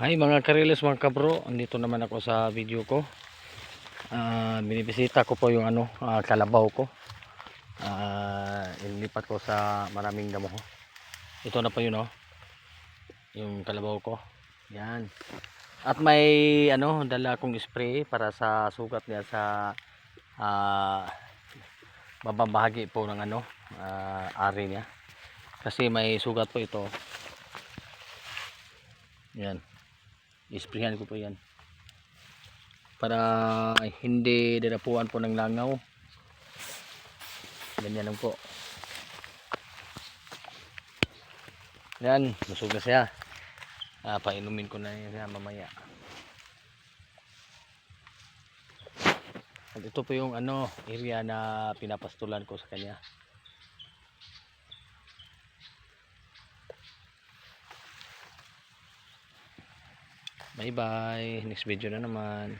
Ay mga kariles mga kabro, andito naman ako sa video ko. Ah, binibisita ko po yung ano, ah, kalabaw ko. Ah, ilipat ko sa maraming damo. Ito na po yun oh. Yung kalabaw ko. Yan. At may ano, dala akong spray para sa sugat niya sa ah babang bahagi po ng ano, ah, ari niya. Kasi may sugat po ito. Yan. Isprayan ko po yan. Para hindi dinapuan po ng langaw. Ganyan lang po. Yan, busog na siya. Ah, painumin ko na yan mamaya. At ito po yung ano, area na pinapastulan ko sa kanya. Bye bye. Next video na naman.